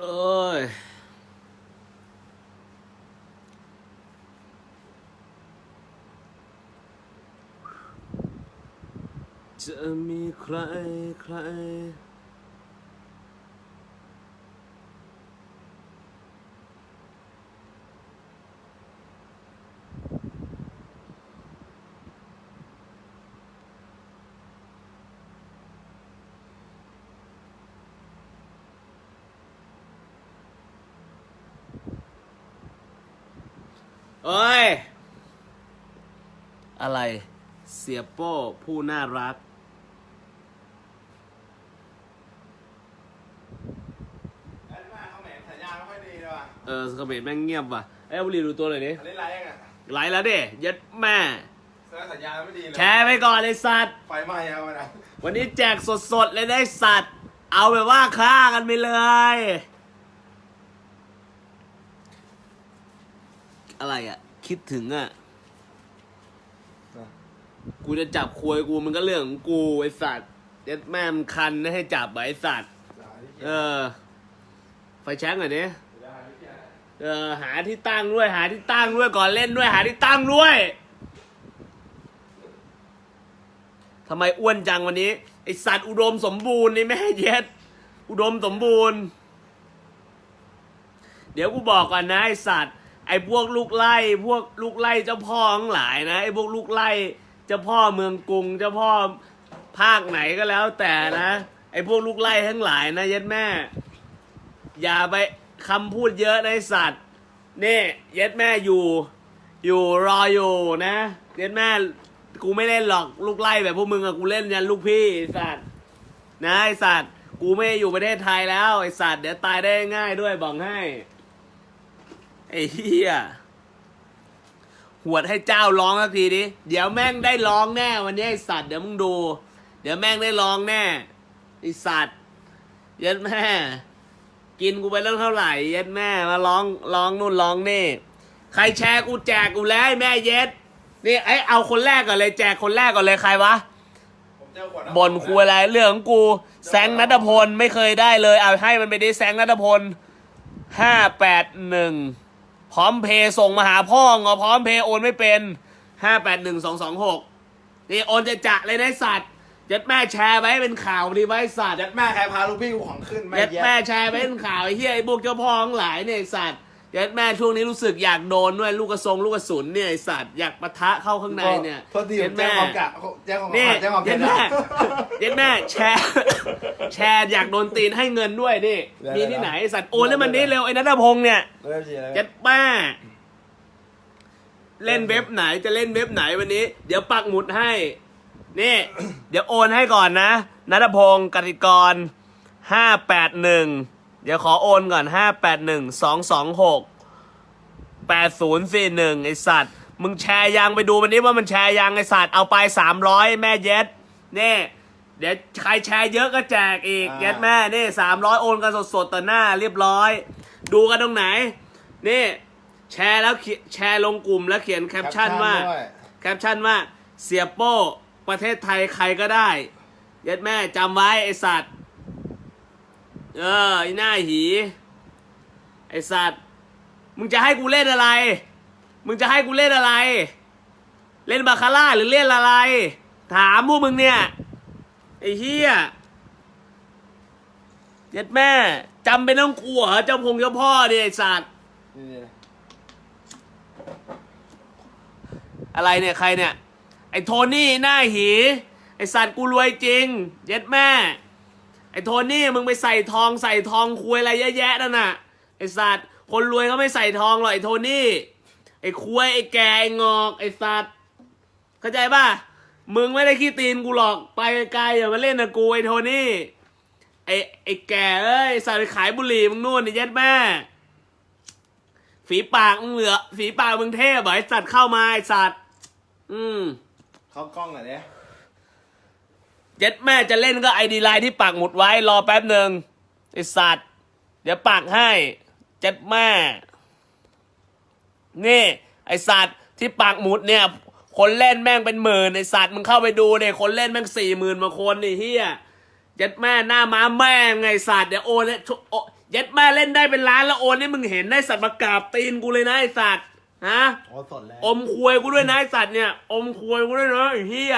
เอ้ยจะมีใครใคร เอ้ย อะไร เสียโป้ผู้น่ารักไอ้มาเขาแหมสัญญาณไม่ค่อยดีเลยว่ะเออสเขมรแม่งเงียบว่ะเอ้ยบุรีดูตัวหน่อยดิอันนี้ไรยังอะไลฟ์แล้วเด้ยัดแม่ เสื้อสัญญาณไม่ดีเลยแชร์ไปก่อนเลยสัตว์ ไฟไหม้เอานะวันนี้แจกสดๆ เลยได้สัตว์ เอาแบบว่าฆ่ากันไปเลย อะไรอะ คิดถึงอะ กูจะจับควยกูมันก็เรื่องของกูไอสัตว์เด็ดแม่มนคันนะให้จับไอสัตว์ เออ ไฟแช็กหน่อยดิเออ หาที่ตั้งด้วย หาที่ตั้งด้วยก่อนเล่นด้วย หาที่ตั้งด้วยทำไมอ้วนจังวันนี้ ไอสัตว์อุดมสมบูรณ์นี่แม่เย็ด อุดมสมบูรณ์ เดี๋ยวกูบอกก่อนนะไอสัตว์ ไอพวกลูกไล่ พวกลูกไล่เจ้าพ่อทั้งหลายนะไอพวกลูกไล่ เจ้าพ่อเมืองกรุง เจ้าพ่อภาคไหนก็แล้วแต่นะ ไอพวกลูกไล่ทั้งหลายนะเย็ดแม่ อย่าไปคำพูดเยอะนะไอสัตว์นี่เย็ดแม่อยู่ อยู่รออยู่นะ เย็ดแม่กูไม่เล่นหรอกลูกไล่แบบพวกมึงอะกูเล่นยันลูกพี่สัตว์นะไอสัตว์กูไม่อยู่ประเทศไทยแล้วไอสัตว์เดี๋ยวตายได้ง่ายด้วยบอกให้ไอ้เหี้ย หวดให้เจ้าร้องสักทีดิ เดี๋ยวแม่งได้ร้องแน่ วันนี้ไอสัตว์เดี๋ยวมึงดู เดี๋ยวแม่งได้ร้องแน่ไอสัตว์เย็ดแม่ กินกูไปเรื่องเท่าไหร่เย็ดแม่มาร้องร้องนู่นร้องนี่ ใครแชร์กูแจกกูแล้วไอ้แม่เย็ดนี่ไอ้เอาคนแรกก่อนเลยแจกคนแรกก่อนเลยใครวะผมเจอขวดบ่นคุยอะไรเรื่องของกูแซงนัทพลไม่เคยได้เลย เอาให้มันไปดิแซงนัทพลห้าแปดหนึ่ง พร้อมเพย์ส่งมาหาพ่อเหรอพร้อมเพย์โอนไม่เป็นห้าแปดหนึ่งสองสองหกนี่โอนจะจะเลยนะไอ้สัตว์ยัดแม่แชร์ไว้เป็นข่าวดีไว้ไอ้สัตว์ยัดแม่ใครพาลูกพี่กูของขึ้นไม่ยัดแย่แม่แชร์ไว้เป็นข่าวไอ้เหี้ยไอ้พวกเจ้าพ่อทั้งหลายเนี่ยไอ้สัตว์ ยัดแม่ช่วงนี้รู้สึกอยากโดนด้วยลูกกระทรงลูกกระสุนเนี่ยไอ้สัตว์อยากปะทะเข้าข้างในเนี่ยโทษทีผมแจ้งความกะแจ้งความนี่แจ้งความเย็เท็นจแม่นะ เย็นแม่แชร์ แชร์อยากโดนตีนให้เงินด้วยนี่ได้มีที่ไหนได้สัตว์โอนให้มันนี้เร็วไอ้นัทพงษ์เนี่ย เริ่มเสียแล้วเจ็ดป้า เล่นเว็บไหนจะเล่นเว็บไหนวันนี้ เดี๋ยวปักหมุดให้ นี่ เดี๋ยวโอนให้ก่อนนะนัทพงศ์กติกรห้าแปดหนึ่ง เดี๋ยวขอโอนก่อนห้าแปดหนึ่งสองสองหกแปดศูนย์สี่หนึ่งไอสัตว์ มึงแชร์ยังไปดูวันนี้ว่ามันแชร์ยังไอสัตว์ เอาไปสามร้อยแม่เย็ดนี่เดี๋ยวใครแชร์เยอะก็แจกอีกอ่าเย็ดแม่นี่สามร้อยโอนกันสดๆต่อหน้าเรียบร้อย ดูกันตรงไหน นี่ แชร์แล้วเขียนแชร์ลงกลุ่มแล้วเขียนแคปชั่นว่าด้วยแคปชั่นว่าเสียโป้ประเทศไทยใครก็ได้ เย็ดแม่จำไว้ไอสัตว์ เออไอหน้าหีไอสัตว์มึงจะให้กูเล่นอะไร มึงจะให้กูเล่นอะไร เล่นบาคาร่าหรือเล่นอะไร ถามพวกมึงเนี่ยไอ้เฮียเย็ดแม่จำเป็นต้องกลัวเหรอเจ้าพงเจ้าพ่อเนี่ยไอสัตว์อะไรเนี่ยใครเนี่ย ไอ้โทนี่หน้าหี ไอ้สัตว์กูรวยจริง เย็ดแม่ อ้โทนี่มึงไปใส่ทองใส่ทองคุยอะไรเยอะแยะนั่นน่ะไอ้สัตว์คนรวยเขาไม่ใส่ทองหรอกไอ้โทนี่ไอ้คุยไอ้แกไอ้งอกไอ้สัตว์เข้าใจป่ะมึงไม่ได้ขี้ตีนกูหรอกไปไกลอย่ามาเล่นนะกูไอ้โทนี่ไอ้ไอ้แกเอ้ยไอ้สัตว์ขายบุหรี่มึงนู่นไอ้เย็ดแม่ฝีปากมึงเหลือฝีปากมึงเทพเหรอไอ้สัตว์เข้ามาไอ้สัตว์อืมเข้ากล้องหน่อยเนี่ย เจ็ดแม่จะเล่นก็ไอดีไลน์ที่ปักหมุดไว้รอแป๊บหนึ่งไอสัตว์ เดี๋ยวปักให้ เจ็ดแม่ นี่ ไอสัตว์ที่ปักหมุดเนี่ย คนเล่นแม่งเป็นหมื่นไอสัตว์มึงเข้าไปดูเนี่ยคนเล่นแม่งสี่หมื่นกว่าคนนี่เฮียเจ็ดแม่หน้าม้าแม่งไงสัตว์เดี๋ยวโอนเนี่ยโอเย็ดแม่เล่นได้เป็นล้านแล้วโอนให้มึงเห็นได้สัตว์ประกราบตีนกูเลยนะไอสัตว์ฮะโอ้สดแล้วอมควยกูด้วยนะไอสัตว์เนี่ย อมควยกูด้วยนะไอ้เฮีย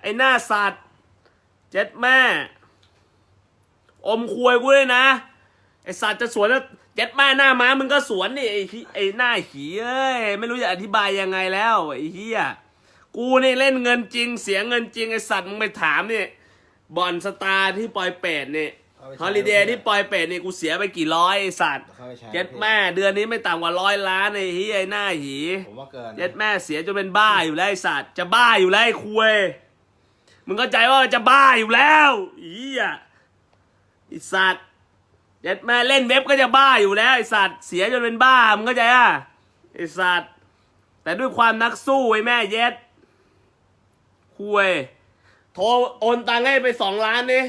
ไอหน้าสัตว์ เจ็ดแม่ อมควยกูด้วยนะ ไอสัตว์จะสวนแล้วเจ็ดแม่หน้าม้ามึงก็สวนนี่ไอขี้ไอหน้าหีเอ้ยไม่รู้จะอธิบายยังไงแล้วไอเฮียกูนี่เล่นเงินจริง เสียเงินจริงไอสัตว์มึงไปถามนี่บอลสตาร์ที่ปอยเป็ดนี่ฮอลิเดย์ที่ปอยเป็ดนี่กูเสียไปกี่ร้อยไอสัตว์เข้าไปแชร์เจ็ดแม่เดือนนี้ไม่ต่ำกว่าร้อยล้านไอ้เฮียไอ้หน้าหีผมว่าเกินเจ็ดแม่เสียจนเป็นบ้าอยู่แล้วไอ้สัตว์จะบ้าอยู่แล้วไอ้คุย มึงเข้าใจว่าจะบ้าอยู่แล้วไอ้เฮียไอ้สัตว์เจ็ดแม่เล่นเว็บก็จะบ้าอยู่แล้วไอ้สัตว์เสียจนเป็นบ้ามึงเข้าใจอะไอ้สัตว์แต่ด้วยความนักสู้ไอ้แม่เย็ดคุยโทรโอนตังค์ให้ไปสองล้านนี่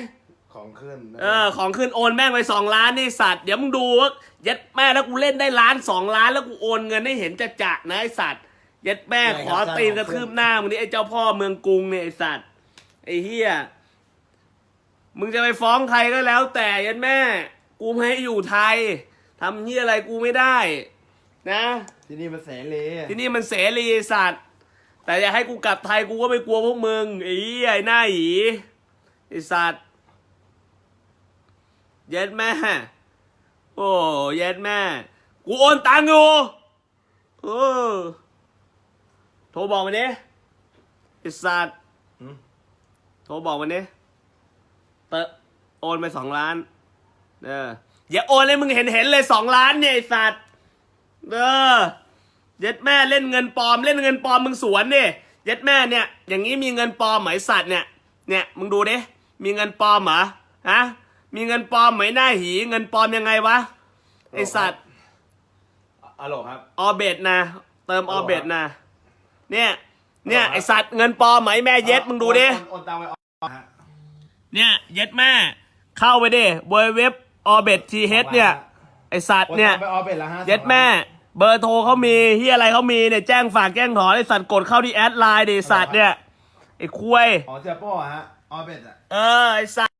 ของขึ้นเออของขึ้นโอนแม่งไปสองล้านนี่สัตว์เดี๋ยวมึงดูว่าเย็ดแม่แล้วกูเล่นได้ล้านสองล้านแล้วกูโอนเงินให้เห็นจะจะๆนะไอสัตว์เย็ดแม่ขอตีนกระทืบหน้ามึงนี่ไอเจ้าพ่อเมืองกรุงเนี่ยไอสัตว์ ไอเฮียมึงจะไปฟ้องใครก็แล้ว แต่เย็ดแม่ กูไม่ให้อยู่ไทยทำเฮียอะไรกูไม่ได้ นะ ที่นี่มันเสรีที่นี่มันเสรีไอ้สัตว์ แต่อย่าให้กูกลับไทยกูก็ไม่กลัวพวกมึงไอ้เหี้ยไอ้หน้าหยีไอ้สัตว์เย็ดแม่โอ้เย็ดแม่ กูโอนตังค์อยู่เออโทรบอกมันดิไอ้สัตว์หืมโทรบอกมันดิเตอะโอนไปสองล้าน เออ อย่าโอนเลยมึงเห็นเห็นเลยสองล้านเนี่ยไอ้สัตว์เออเย็ดแม่เล่นเงินปลอม เล่นเงินปลอมมึงสวนดิเย็ดแม่เนี่ย อย่างนี้มีเงินปลอมไหมสัตว์เนี่ยเนี่ยมึงดูดิมีเงินปลอมเหรอฮะมีเงินปลอมไหมหน้าหีเงินปลอมยังไงวะไอสัตว์อะโหลครับ ออเบดนะ เติมออเบดนะ เนี่ย เนี่ย ไอสัตว์เงินปลอมไหมแม่เย็ดมึงดูดิ โอนโอนตังไปออฮะเนี่ยเย็ดแม่เข้าไปดิเว็บออเบดทีเฮดเนี่ย ไอสัตว์เนี่ยโอตังไปออเป็นละฮะเย็ดแม่ เบอร์โทรเขามีที่อะไรเขามีเนี่ยแจ้งฝากแจ้งถอนไอสัตว์กดเข้าที่แอดไลน์ดิสัตว์เนี่ยไอคุยอ๋อเจ้าโป้ฮะออเป็นอะเออไอสัตว์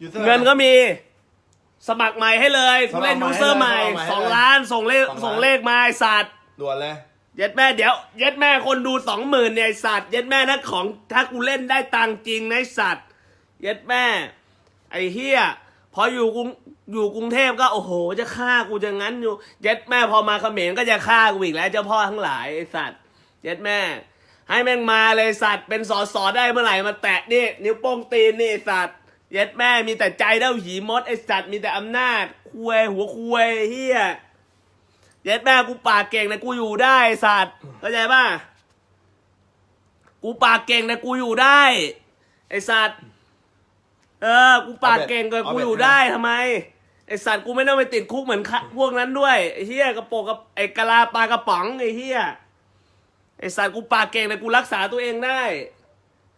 ยูซอร์เงินก็มี สมัครใหม่ให้เลยกูเล่นสมัยูครใหม่เซอร์ใหม่ให้เลยสองล้านส่งเลขสองล้านส่งเลขมาไอสัตว์ด่วนเลย เย็ดแม่เดี๋ยว เย็ดแม่คนดูสองหมื่นเนี่ยไอสัตว์เย็ดแม่ถ้าของถ้ากูเล่นได้ตังค์จริงนะไอสัตว์เย็ดแม่ ไอเฮียพออยู่กรุงอยู่กรุงเทพก็โอ้โห จะฆ่ากูจะงั้นอยู่ เย็ดแม่พอมาเขมรก็จะฆ่ากูอีกแล้วเจ้าพ่อทั้งหลายไอสัตว์เย็ดแม่ ให้แม่งมาเลยสัตว์เป็นสอสอได้เมื่อไหร่มาแตะนี่นิ้วโป้งตีนนี่ไอ้สัตว์เย็ดแม่มีแต่ใจเด้าหีมดไอสัตว์มีแต่อำนาจคุยหัวคุยเฮีย เย็ดแม่กูปากเก่งนะกูอยู่ได้ไอ้สัตว์เข้าใจป่ะกูปากเก่งนะกูอยู่ได้ ไอสัตว์เออ กูปากเก่งก็กูอยู่ได้ทำไม ไอสัตว์กูไม่ต้องไปติดคุกเหมือนคะพวกนั้นด้วยไอเฮียกระโปรงกับไอกะลาปลากระป๋องไอเฮียไอสัตว์กูปากเก่งแต่กูรักษาตัวเองได้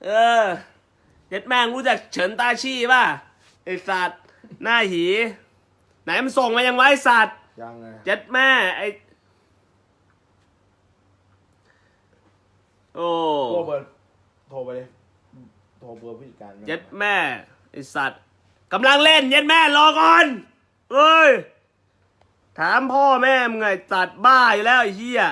เออเย็ดแม่งรู้จักเฉินตาชี่ป่ะไอสัตว์หน้าหี ไหนมันส่งมายังไวะไอ้สัตว์ ยังไงเจ็ดแม่ไอโอ้โทรเบอร์โทรไปเลยโทรเบอร์ผู้จัดการเจ็ดแม่ไอสัตว์กำลังเล่นเย็ดแม่รอก่อนเอ้ยถามพ่อแม่มึงไงสัตว์บ้าอยู่แล้วไอ้เหี้ย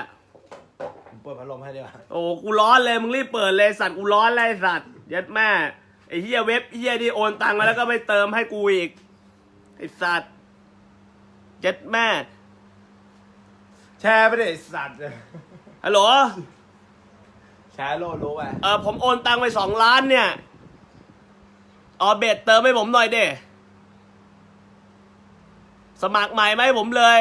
ผมเปิดพัดลมให้ดีกว่าโอ้กูร้อนเลยมึงรีบเปิดเลยสัตว์กูร้อนเลยไอ้สัตว์เย็ดแม่ไอ้เหี้ยเว็บเหี้ยที่โอนตังค์มาแล้วก็ไม่เติมให้กูอีกไอ้สัตว์ เจ็ดแม่ แชร์ไปดิไอ้สัตว์ฮัลโหล แชร์โลดรู้ไปเออผมโอนตังไปสองล้านเนี่ยออเบตเติมให้ผมหน่อยเด้สมัครใหม่ไหมาให้ผมเลย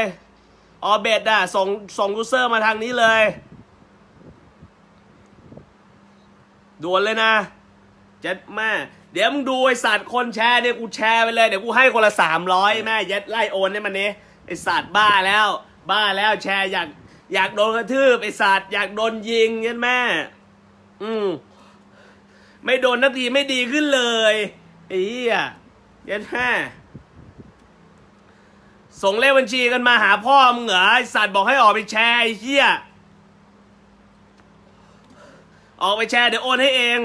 ออเบตอะ ส่งส่งยูเซอร์มาทางนี้เลย ด่วนเลยนะ เจ็ดแม่ เดี๋ยวมึงดูไอสัตว์คนแชร์เนี่ยกูแชร์ไปเลย เดี๋ยวกูให้คนละสามร้อยแม่เย็ดไล่โอนให้มันนี้ ไอสัตว์บ้าแล้ว บ้าแล้วแชร์อยากอยากโดนกระทืบไอสัตว์อยากโดนยิงย็ดแม่ อืมไม่โดนนาทีไม่ดีขึ้นเลยไอ้เหี้ยย็ดแม่ส่งเลขบัญชีกันมาหาพ่อมึงเหรอไอสัตว์บอกให้ออกไปแชร์ไอ้เหี้ยออกไปแชร์เดี๋ยวโอนให้เอง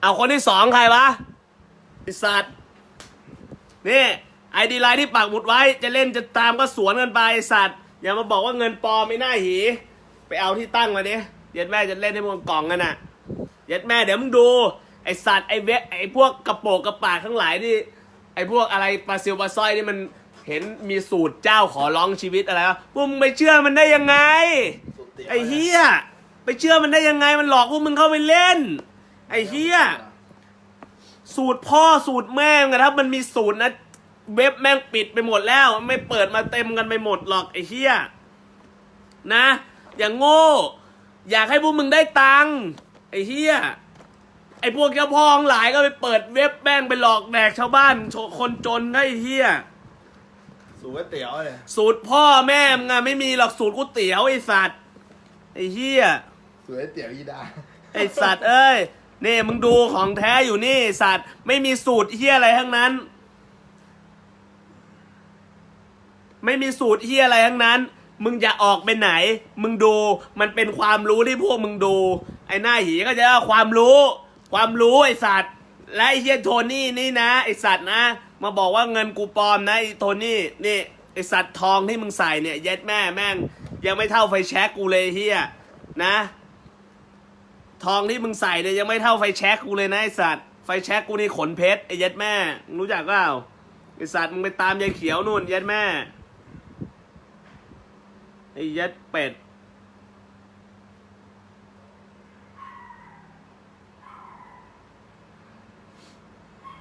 เอาคนที่สองใครวะไอสัตว์นี่ ไอดีไลน์ที่ปักหมุดไว้ จะเล่นจะตามก็สวนกันไปไอ้สัตว์ อย่ามาบอกว่าเงินปลอมไม่น่าหี ไปเอาที่ตั้งมาดิเย็ดแม่จะเล่นให้มึงกล่องกันน่ะเย็ดแม่เดี๋ยวมึงดู ไอสัตว์ไอเวไอพวกกระโปรงกระปากทั้งหลายที่ ไอพวกอะไรปลาซิวปลาสร้อยนี่มันเห็นมีสูตรเจ้าขอร้องชีวิตอะไรวะพวกมึงไปเชื่อมันได้ยังไง ไอ้เฮียไปเชื่อมันได้ยังไงมันหลอกพวกมึงเข้าไปเล่น ไอ้เฮียสูตรพ่อสูตรแม่งอะถ้ามันมีสูตรนะ เว็บแม่งปิดไปหมดแล้ว ไม่เปิดมาเต็มกันไปหมดหรอกไอ้เฮียนะ อย่างโง่ อยากให้พวกมึงได้ตังค์ไอ้เฮียไอ้พวกเจ้าพ่อทั้งหลายก็ไปเปิดเว็บแม่งไปหลอกแดกชาวบ้านโชคนจนได้ไอ้เฮียสูก๋วยเตี๋ยวเลยสูตรพ่อแม่มึงอะไม่มีหรอกสูตรก๋วยเตี๋ยวไอ้สัตว์ไอ้เฮียสูก๋วยเตี๋ยวอีดาไอสัตว์เอ้ยนี่มึงดูของแท้อยู่นี่ไอ้สัตว์ไม่มีสูตรเฮียอะไรทั้งนั้น ไม่มีสูตรเฮียอะไรทั้งนั้น มึงจะออกไปไหน มึงดู มันเป็นความรู้ที่พวกมึงดู ไอ้หน้าหีก็จะว่าความรู้ ความรู้ไอสัตว์ และไอเฮียโทนี่นี่นะไอสัตว์นะ มาบอกว่าเงินกูปลอมนะไอโทนี่นี่ไอสัตว์ทองที่มึงใส่เนี่ยเย็ดแม่แม่ง ยังไม่เท่าไฟแช็กกูเลยเฮียนะ ทองที่มึงใส่เนี่ยยังไม่เท่าไฟแช็กกูเลยนะไอสัตว์ไฟแช็กกูนี่ขนเพชรไอเย็ดแม่มึงรู้จักเปล่าไอสัตว์มึงไปตามยายเขียวนู่นเย็ดแม่ ไอเย็ดเป็ด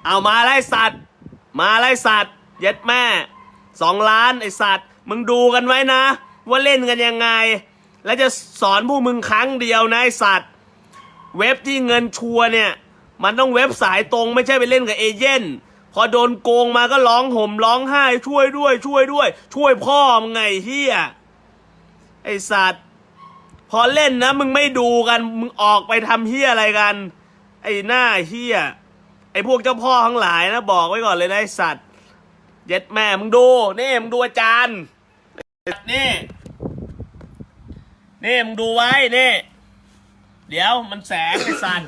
เอามาไล่สัตว์ มาไล่สัตว์เย็ดแม่สองล้านไอสัตว์ มึงดูกันไว้นะ ว่าเล่นกันยังไง แล้วจะสอนพวกมึงครั้งเดียวนะไอสัตว์ เว็บที่เงินชัวเนี่ย มันต้องเว็บสายตรงไม่ใช่ไปเล่นกับเอเย่นพอโดนโกงมาก็ร้องห่มร้องไห้ช่วยด้วย ช่วยด้วย ช่วยพ่อมึงไงเฮีย ไอสัตว์ พอเล่นนะ มึงไม่ดูกัน มึงออกไปทำเฮียอะไรกัน ไอหน้าเฮียไอพวกเจ้าพ่อทั้งหลายนะ บอกไว้ก่อนเลยนะไอสัตว์เย็ดแม่มึงดูนี่มึงดูอาจารย์นี่นี่มึงดูไว้นี่เดี๋ยวมันแสงไอ้สัน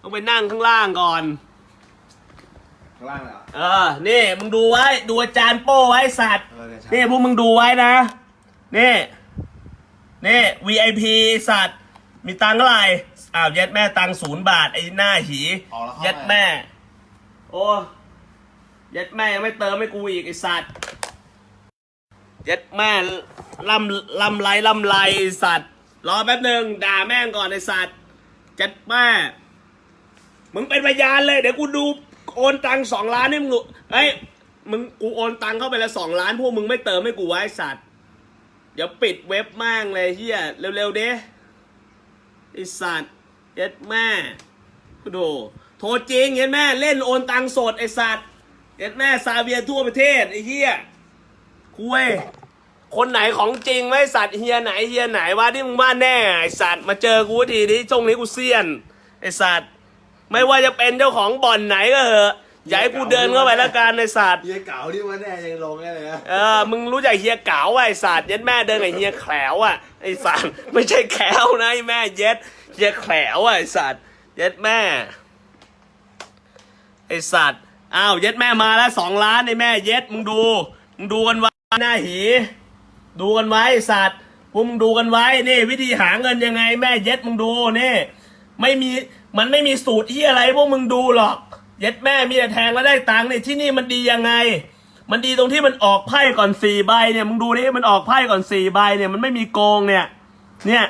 ต้องไปนั่งข้างล่างก่อนข้างล่างเลยเหรอ เออ นี่ มึงดูไว้ ดูอาจารย์โป้ไว้สัตว์เออเนี่ยใช่นี่พวกมึงดูไว้นะ นี่ นี่ VIP สัตว์ มีตังค์เท่าไหร่อ้าวเย็ดแม่ตังค์ศูนย์บาท ไอ้หน้าหีออกแล้วเข้าเย็ดแม่ โอ้เย็ดแม่ยังไม่เติมให้กูอีกไอ้สัตว์เย็ดแม่ลำลำไรลำไรไอ้สัตว์รอแป๊บหนึ่งด่าแม่งก่อนไอ้สัตว์เจ็ดแม่มึงเป็นพยานเลยเดี๋ยวกูดูโอนตังสองล้านให้มึงดูเฮ้ยมึงกูโอนตังเข้าไปแล้วสองล้านพวกมึงไม่เติมให้กูไว้ไอ้สัตว์ เดี๋ยวปิดเว็บมั่งเลยเฮียเร็วๆเด้ไอสัตว์เย็ดแม่ดูโทรจริงเย็ดแม่เล่นโอนตังสดไอสัตว์เย็ดแม่ซาเวียทั่วประเทศไอเฮียคุยคนไหนของจริงไหมไอ้สัตว์เฮียไหนเฮียไหนวะที่มึงว่าแน่ไอสัตว์มาเจอกูทีนี้ช่วงนี้กูเซียนไอสัตว์ไม่ว่าจะเป็นเจ้าของบ่อนไหนก็เหอะ อย่าให้กูเดินเข้าไปละกันไอสัตว์เฮียเก๋าที่ว่าแน่ยังลงได้เลยนะเออมึงรู้จักเฮียเก๋าว่ะไอ้สัตว์เย็ดแม่เดินกับเฮียแขวอะไอ้สัตว์ไม่ใช่แขวนะไอ้แม่เย็ดเฮียแขวอะไอ้สัตว์เย็ดแม่ไอ้สัตว์อ้าวเย็ดแม่มาแล้วสองล้านไอ้แม่เย็ดมึงดูมึงดูกันไว้หน้าหี ดูกันไว้ไอ้สัตว์พวกมึงดูกันไว้นี่ วิธีหาเงินยังไง แม่เย็ดมึงดูนี่ ไม่มีมันไม่มีสูตรที่อะไรพวกมึงดูหรอก เย็ดแม่มีแต่แทงแล้วได้ตังค์เนี่ยที่นี่มันดียังไง มันดีตรงที่มันออกไพ่ก่อนสี่ใบเนี่ยมึงดูนี่มันออกไพ่ก่อนสี่ใบเนี่ยมันไม่มีโกงเนี่ย เนี่ย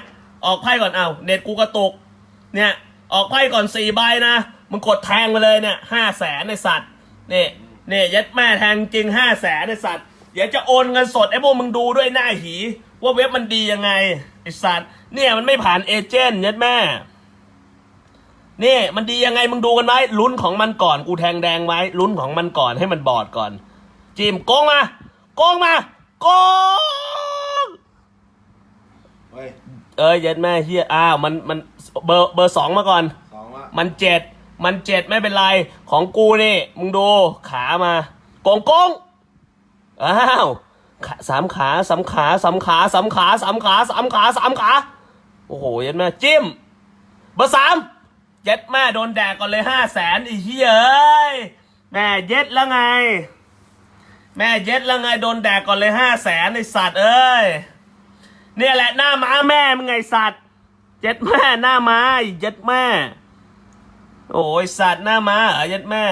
ออกไพ่ก่อนเอาเน็ตกูกระตุก เนี่ยออกไพ่ก่อนสี่ใบนะมึงกดแทงไปเลยเนี่ยห้าแสนในสัตว์เนี่ยเนี่ยยัดแม่แทงจริงห้าแสนในสัตว์เดี๋ยวจะโอนเงินสดไอ้พวกมึงดูด้วยหน้าหี ว่าเว็บมันดียังไงไอ้สัตว์เนี่ยมันไม่ผ่านเอเจนต์ยัดแม่ นี่มันดียังไงมึงดูกันไว้ลุ้นของมันก่อนกูแทงแดงไว้ลุ้นของมันก่อนให้มันบอดก่อน จิมโกงมาโกงมาโกงเฮ้ยเอ้ยเย็ดแม่เฮียอ้าวมันมันเบอร์เบอร์สองมาก่อนสองละมันเจ็ดมันเจ็ดไม่เป็นไรของกูนี่มึงดูขามาโกงโกงอ้าวขาสามขาสามขาสามขาสามขาสามขาสามขาสามขาโอ้โหเย็ดแม่จิ้มเบอร์สาม เย็ดแม่โดนแดกก่อนเลยห้าแสนอีเหี้ยเอ้ยแม่เย็ดแล้วไง แม่เย็ดแล้วไงโดนแดกก่อนเลยห้าแสนไอสัตว์เอ้ยเนี่ยแหละหน้าม้าแม่มึงไงสัตว์เย็ดแม่หน้าม้าเย็ดแม่ โอ้ยสัตว์หน้าม้าเย็ดแม่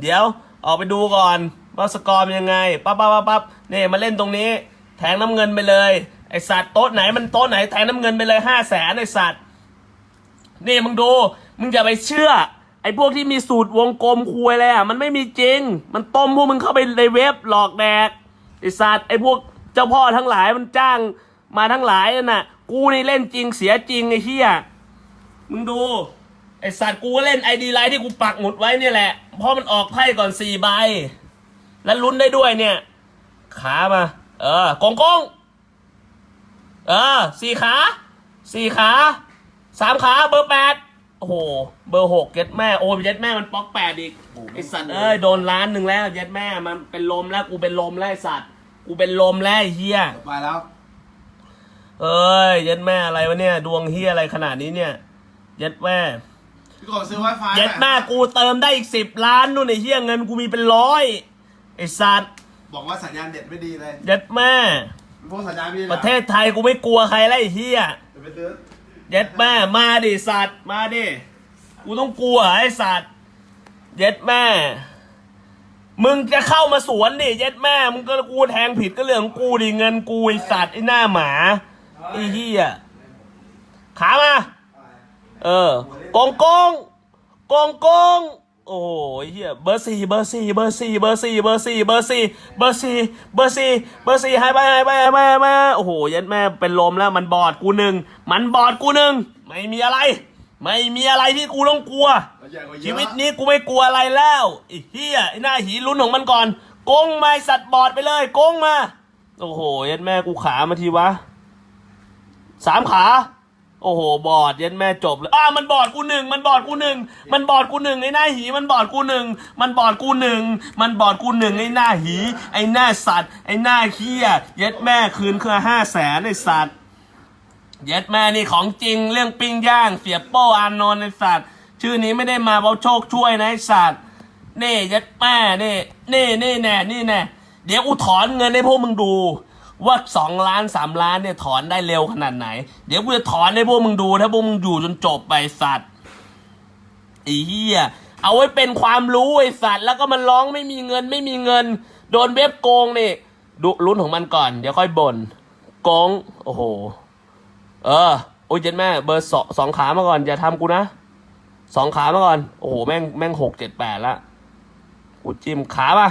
เดี๋ยวออกไปดูก่อนว่าสกอร์เป็นยังไงปั๊บปั๊บปั๊บปั๊บนี่มาเล่นตรงนี้ แทงน้ำเงินไปเลยไอสัตว์โต๊ะไหนมันโต๊ะไหนแทงน้ำเงินไปเลยห้าแสนไอสัตว์นี่มึงดู มึงอย่าไปเชื่อ ไอ้พวกที่มีสูตรวงกลมคุยเลยอะมันไม่มีจริง มันต้มพวกมึงเข้าไปในเว็บหลอกแดกไอ้สัตว์ไอ้พวกเจ้าพ่อทั้งหลายมันจ้างมาทั้งหลายน่ะ กูนี่เล่นจริงเสียจริงไอ้เหี้ยมึงดูไอ้สัตว์กูก็เล่นไอดีไลท์ที่กูปักหมุดไว้เนี่ยแหละ เพราะมันออกไพ่ก่อนสี่ใบ แล้วลุ้นได้ด้วยเนี่ย ขามา เออกงกงเออสี่ขาสี่ขาสามขาเบอร์แปด โอ้โห เบอร์หกเย็ดแม่ โอ้ยเย็ดแม่มันป๊อกแปดอีกไอสัตว์เอ้ยโดนล้านหนึ่งแล้วเย็ดแม่มันเป็นลมแล้วกูเป็นลมแล้วไอสัตว์กูเป็นลมแล้วไอ้เฮียไปแล้ว เอ้ยเย็ดแม่อะไรวะเนี่ย ดวงเฮียอะไรขนาดนี้เนี่ยเย็ดแม่พี่กบซื้อไวไฟเย็ดแม่กูเติมได้อีกสิบล้านนู่นไอ้เฮียเงินกูมีเป็นร้อยไอสัตว์บอกว่าสัญญาณเด็ดไม่ดีเลยเย็ดแม่พวกสัญญาณไม่ดีประเทศไทยกูไม่กลัวใครแล้วไอ้เฮียเดี๋ยวไปซื้อ เย็ดแม่มาดิสัตว์มาดิกูต้องกลัวไอ้สัตว์เย็ดแม่ มึงจะเข้ามาสวนดิเย็ดแม่มึงก็กูแทงผิดก็เรื่องของกูดิเงินกูไอ้สัตว์ไอ้หน้าหมาไอ้เหี้ยขามา เออกงกงกงกง โอ้โหไอ้เหี้ยเบอร์สี่เบอร์สี่เบอร์สี่เบอร์สี่เบอร์สี่เบอร์สี่เบอร์สี่เบอร์สี่เบอร์สี่หายไปหายไปหายไปหายไปโอ้โหเยัดแม่เป็นลมแล้วมันบอดกูหนึ่งมันบอดกูหนึ่งไม่มีอะไร ไม่มีอะไรที่กูต้องกลัวมันใหญ่กว่าเยอะชีวิตนี้กูไม่กลัวอะไรแล้วไอ้เหี้ยไอ้หน้าหีลุ้นของมันก่อนโกงมาไอ้สัตว์บอดไปเลยโกงมา โอ้โหเย็ดแม่กูขามาทีวะสามขา โอ้โห บอดเย็ดแม่จบเลยอ้ามันบอดกูหนึ่งมันบอดกูหนึ่งมันบอดกูหนึ่งไอ้หน้าหี มันบอดกูหนึ่งมันบอดกูหนึ่งมันบอดกูหนึ่งไอ้หน้าหี ไอ้หน้าสัตว์ ไอ้หน้าเหี้ยเย็ดแม่คืนคือห้าแสนไอ้สัตว์ เย็ดแม่นี่ของจริงเรื่องปิ้งย่าง เสียโป้อานนท์ไอ้สัตว์ ชื่อนี้ไม่ได้มาเพราะโชคช่วยนะไอ้สัตว์นี่เย็ดแม่นี่นี่นี่แน่นี่แน่เดี๋ยวกูถอนเงินให้พวกมึงดู ว่าสองล้านสามล้านเนี่ยถอนได้เร็วขนาดไหน เดี๋ยวกูจะถอนให้พวกมึงดู ถ้าพวกมึงอยู่จนจบไปสัตว์ไอ้เหี้ยเอาไว้เป็นความรู้ไอ้สัตว์แล้วก็มันร้องไม่มีเงินไม่มีเงิน โดนเว็บโกงนี่ดูลุ้นของมันก่อน เดี๋ยวค่อยบ่นโกงโอ้โห เออโอ้ยเจ็ดแม่เบอร์สองสองขามาก่อนอย่าทำกูนะสองขามาก่อน โอ้โห แม่งแม่งหกเจ็ดแปดละกูจิ้มขามา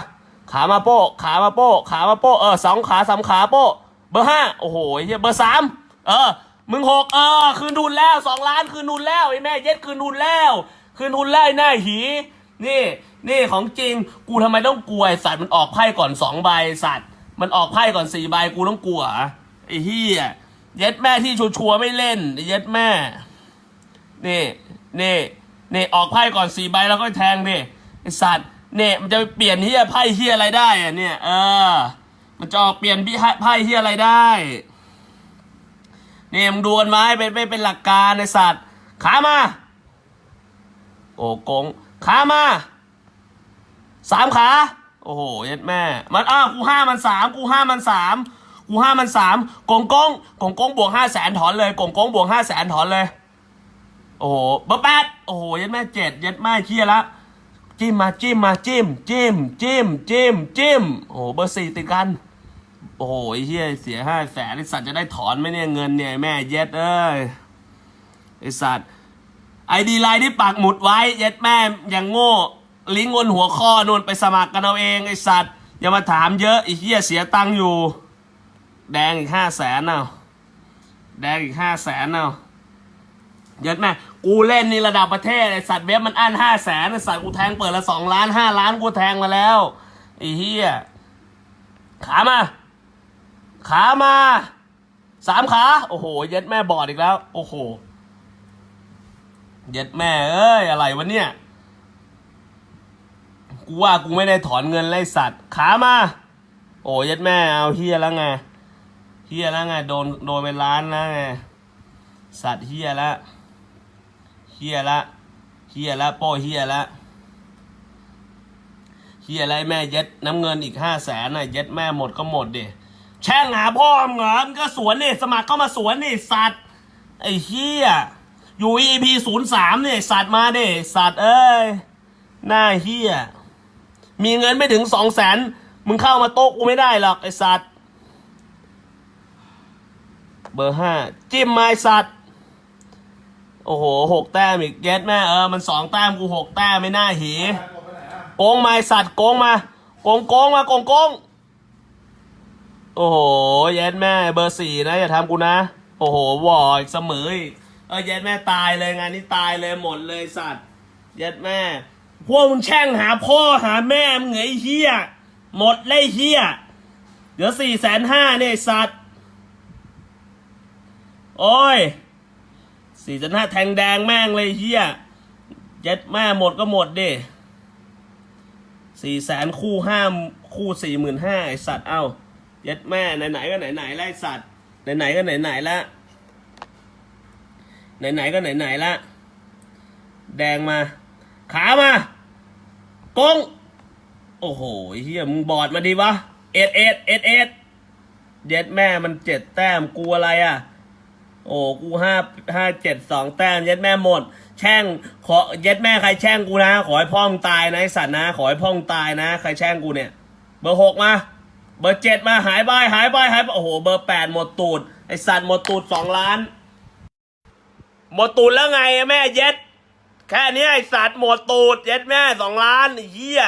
ขามาโป้ขามาโป้ขามาโป้เออสองขาสามขาโป้เบอร์ห้าโอ้โหเฮียเบอร์สามเออมึงหกเออคืนทุนแล้วสองล้านคืนทุนแล้วไอ้แม่เย็ดคืนทุนแล้วคืนทุนแล้วไอ้หน้าหี นี่นี่ของจริงกูทำไมต้องกลัวไอสัตว์มันออกไพ่ก่อนสองใบสัตว์ มันออกไพ่ก่อนสี่ใบกูต้องกลัวไอ้เฮียเย็ดแม่ที่ชัวร์ไม่เล่นเย็ดแม่นี่นี่นี่ออกไพ่ก่อนสี่ใบแล้วก็แทงดิไอสัตว์ เนี่ยมันจะเปลี่ยนเฮียไพ่เฮียอะไรได้อะเนี่ยเออ มันจะออกเปลี่ยนพี่ไพ่เฮียอะไรได้เนี่ยมึงดูกันไว้เป็นเป็นเป็นหลักการไอสัตว์ขามาโอ้กงขามาสามขา โอ้โหเย็ดแม่ มันอ้าวกูห้ามันสามกูห้ามันสามกูห้ามันสามกงกงกงกงบวกห้าแสนถอนเลยกงกงบวกห้าแสนถอนเลย โอ้โหเบอร์แปดโอ้โหยัดแม่เจ็ดยัดแม่เคียละ จิ้มมาจิ้มมาจิ้มจิ้มจิ้มจิ้มจิ้มโอ้โหเบอร์สี่ติดกัน โอ้โหเฮียเสียห้าแสนไอสัตว์จะได้ถอนไหมเนี่ยเงินเนี่ยแม่เย็ดเอ้ยไอสัตว์ไอดีไลน์ที่ปักหมุดไว้เย็ดแม่อย่างโง่ลิงก์บนหัวข้อนู่นไปสมัครกันเอาเองไอสัตว์อย่ามาถามเยอะไอเฮียเสียตังค์อยู่ แดงอีกห้าแสนเอาแดงอีกห้าแสนเอาเย็ดแม่กูเล่นนี่ระดับประเทศไอสัตว์เว็บมันอั้นห้าแสนไอสัตว์กูแทงเปิดละสองล้านห้าล้านกูแทงมาแล้วไอ้เหี้ยขามา ขามาสามขา โอ้โห เย็ดแม่บอดอีกแล้ว โอ้โห เย็ดแม่เอ้ย อะไรวะเนี่ย กูว่ากูไม่ได้ถอนเงินไล่สัตว์ ขามา โอ้เย็ดแม่เอาเฮียแล้วไงเฮียแล้วไง โดนโดนไปล้านแล้วไง สัตว์เฮียละ เฮียละเฮียละโป้เฮียละเฮียอะไรแม่เย็ดน้ำเงินอีกห้าแสนน่ะเย็ดแม่หมดก็หมดดิแช่งหาพ่อมึงเหรอมก็สวนนี่สมัครเข้ามาสวนนี่สัตว์ไอ้เฮียอยู่ EP ศูนย์สามเนี่ยสัตว์มาดิสัตว์เอ้ยหน้าเฮียมีเงินไม่ถึงสองแสนมึงเข้ามาโต๊ะกูไม่ได้หรอกไอ้สัตว์ เบอร์ห้าจิ้มไม้สัตว์ โอ้โหหกแต้มอีกเย็ดแม่เออมันสองแต้มกูหกแต้มไม่น่าหีผมไปไหนอะโกงไม้สัตว์โกงมาโกงโกงมาโกงโกงโอ้โหเย็ดแม่เบอร์สี่นะอย่าทำกูนะ โอ้โหวออีกเสมออีกเออเย็ดแม่ตายเลยงานนี้ตายเลยหมดเลยสัตว์เย็ดแม่พวกมึงแช่งหาพ่อหาแม่มึงไงไอ้เฮียหมดเลยไอ้เฮียเดี๋ยวสี่แสนห้าเนี่ยสัตว์ โอ้ย สี่แสนห้าแทงแดงแม่งเลยเฮียเย็ดแม่หมดก็หมดดิสี่แสนคู่ห้าคู่สี่หมื่นห้าไอสัตว์เอ้าเย็ดแม่ไหนๆก็ไหนๆไล่สัตว์ไหนๆก็ไหนๆละไหนๆก็ไหนๆละแดงมา ขามากงโอ้โหเฮียมึงบอดมาดีวะเอ็ดเอ็ดเอ็ดเอ็ดเย็ดแม่มันเจ็ดแต้มกูอะไรอะ โอ้กูห้าห้าเจ็ดสองแต้มเย็ดแม่หมด แช่งขอเย็ดแม่ใครแช่งกูนะ ขอให้พ่อมึงตายนะไอสัตว์นะ ขอให้พ่อมึงตายนะ ใครแช่งกูเนี่ย เบอร์หกมาเบอร์เจ็ดมาหายไปหายไปหายไปโอ้โห เบอร์แปดหมดตูดไอสัตว์หมดตูดสองล้าน หมดตูดแล้วไงแม่เย็ด แค่นี้ไอสัตว์หมดตูดเย็ดแม่สองล้านเหี้ย